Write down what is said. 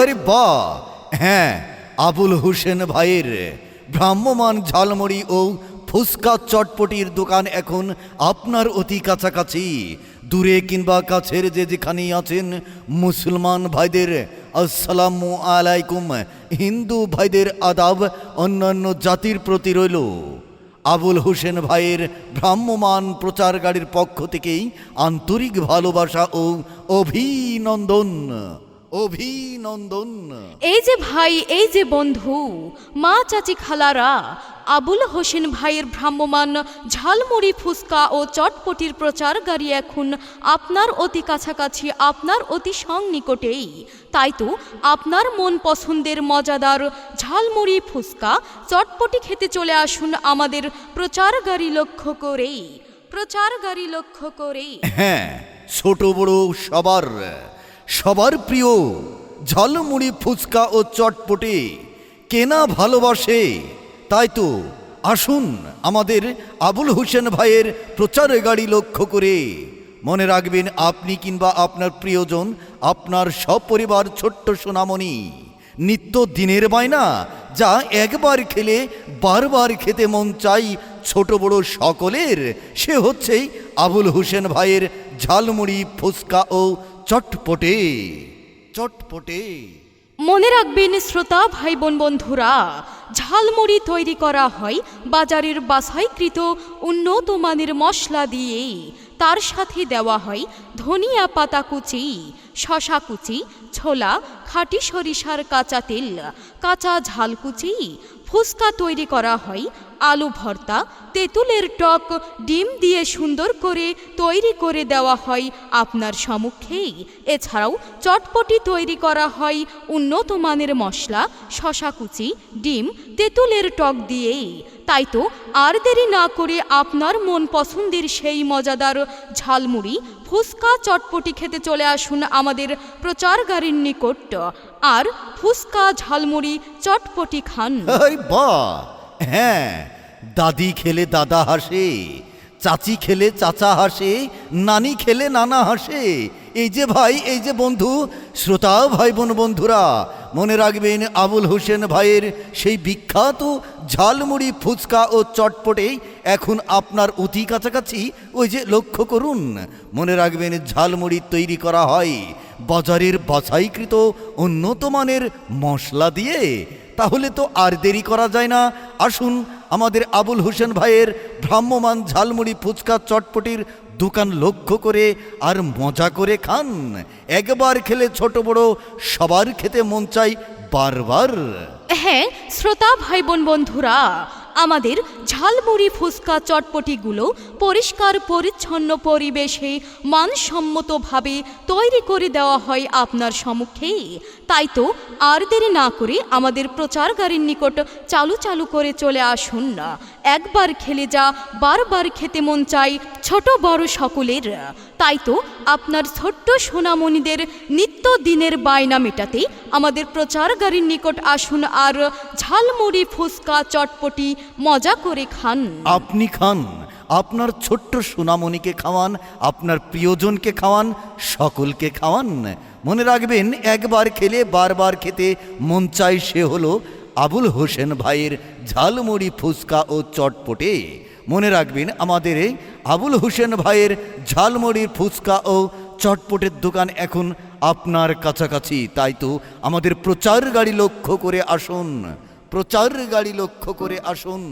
আরে বা হ্যাঁ আবুল হোসেন ভাইয়ের ভ্রাম্যমান ঝালমুড়ি ও ফুসকা চটপটির দোকান এখন আপনার অতি কাছাকাছি। দূরে কিংবা কাছের যে যেখানেই আছেন, মুসলমান ভাইদের আসসালামু আলাইকুম, হিন্দু ভাইদের আদাব, অন্যান্য জাতির প্রতি রইল। আবুল হোসেন ভাইয়ের ভ্রাম্যমান প্রচারকারীর পক্ষ থেকেই আন্তরিক ভালোবাসা ও অভিনন্দন। অভিনন্দন। এই যে ভাই এই যে বন্ধু মা চাচি খালারা আবুল হোসেন ভাইয়ের ভ্রাম্যমান ঝালমুড়ি ফুসকা ও চটপটির প্রচার গাড়ি এখন আপনার অতি কাছাকাছি আপনার অতি সংনিকটেই তাই তো আপনার মন পছন্দের মজাদার ঝালমুড়ি ফুসকা চটপটি খেতে চলে আসুন আমাদের প্রচার গাড়ি লক্ষ্য করেই। প্রচার গাড়ি লক্ষ্য করেই। হ্যাঁ ছোট বড় সবার সবার প্রিয় ঝালমুড়ি ফুচকা ও চটপটে। কেনা ভালোবাসে? তাই তো আসুন আমাদের আবুল হোসেন ভাইয়ের প্রচার গাড়ি লক্ষ্য করে। মনে রাখবেন, আপনি কিংবা আপনার প্রিয়জন, আপনার সপরিবার ছোট্ট সোনামণি। নিত্য দিনের বায়না, যা একবার খেলে, বারবার খেতে মন চাই ছোট বড় সকলের, সে হচ্ছেই আবুল হোসেন ভাইয়ের ঝালমুড়ি ফুচকা ও চটপটে চটপটে। মনে রাখবেন, শ্রোতা ভাই বোন বন্ধুরা, ঝালমুড়ি তৈরি করা হয় বাজারের বাছাইকৃত উন্নত মানের মশলা দিয়ে। তার সাথে দেওয়া হয় ধনিয়া পাতা কুচি শশা কুচি, ছোলা, খাঁটি সরিষার কাঁচা তেল, কাঁচা ঝাল কুচি ফুচকা তৈরি করা হয়, আলু ভর্তা, তেঁতুলের টক, ডিম দিয়ে সুন্দর করে তৈরি করে দেওয়া হয় আপনার সম্মুখেই এছাড়াও চটপটি তৈরি করা হয় উন্নত মানের মশলা, শশা কুচি, ডিম, তেঁতুলের টক দিয়েই। তাই তো আর দেরি না করে আপনার মন পছন্দের সেই মজাদার ঝালমুড়ি, ফুচকা চটপটি খেতে চলে আসুন আমাদের প্রচার গাড়ির নিকট। আর ফুচকা ঝালমুড়ি চটপটি খান। হ্যাঁ দাদি খেলে দাদা হাসে, চাচি খেলে চাচা হাসে, নানি খেলে নানা হাসে। এই যে ভাই, এই যে বন্ধু, শ্রোতা ভাই বোন বন্ধুরা, মনে রাখবেন আবুল হোসেন ভাইয়ের সেই বিখ্যাত ঝালমুড়ি, ফুচকা ও চটপটে এখন আপনার অতি কাছাকাছি। ওই যে লক্ষ্য করুন, মনে রাখবেন ঝালমুড়ি তৈরি করা হয়। বাজারের বাছাইকৃত উন্নত মানের মশলা দিয়ে, তাহলে তো আর দেরি করা যায় না। আসুন, আমাদের আবুল হোসেন ভাইয়ের ভ্রাম্যমান ঝালমুড়ি ফুচকা চটপটির দোকান লক্ষ্য করে আর মজা করে খান। একবার খেলে ছোট বড় সবার খেতে মন চাই বারবার। হ্যাঁ শ্রোতা ভাই বোন বন্ধুরা আমাদের ঝালমুড়ি ফুচকা চটপটিগুলো পরিষ্কার, পরিচ্ছন্ন পরিবেশে মানসম্মতভাবে তৈরি করে দেওয়া হয় আপনার সম্মুখেই তাই তো আর দেরি না করে আমাদের প্রচার গাড়ির নিকট চালু চালু করে চলে আসুন না। একবার খেলে যা, বারবার খেতে মন চাই ছোট বড় সকলের। তাই তো আপনার ছোট্ট সোনামণিদের নিত্য দিনের বায়না মেটাতে আমাদের প্রচার গাড়ির নিকট আসুন আর ঝালমুড়ি ফুচকা চটপটি মজা করে খান। আপনি খান, আপনার ছোট্ট সোনামণিকে খাওয়ান, আপনার প্রিয়জনকে খাওয়ান, সকলকে খাওয়ান। মনে রাখবেন, একবার খেলে বারবার খেতে মন চাই সে হলো আবুল হোসেন ভাইয়ের ঝালমুড়ি ফুচকা ও চটপটে। মনে রাখবেন, আমাদের এই আবুল হুসেন ভাইয়ের ঝালমুড়ির ফুচকা ও চটপটের দোকান এখন আপনার কাছাকাছি। তাই তো আমাদের প্রচার গাড়ি লক্ষ্য করে আসুন, প্রচার গাড়ি লক্ষ্য করে আসুন।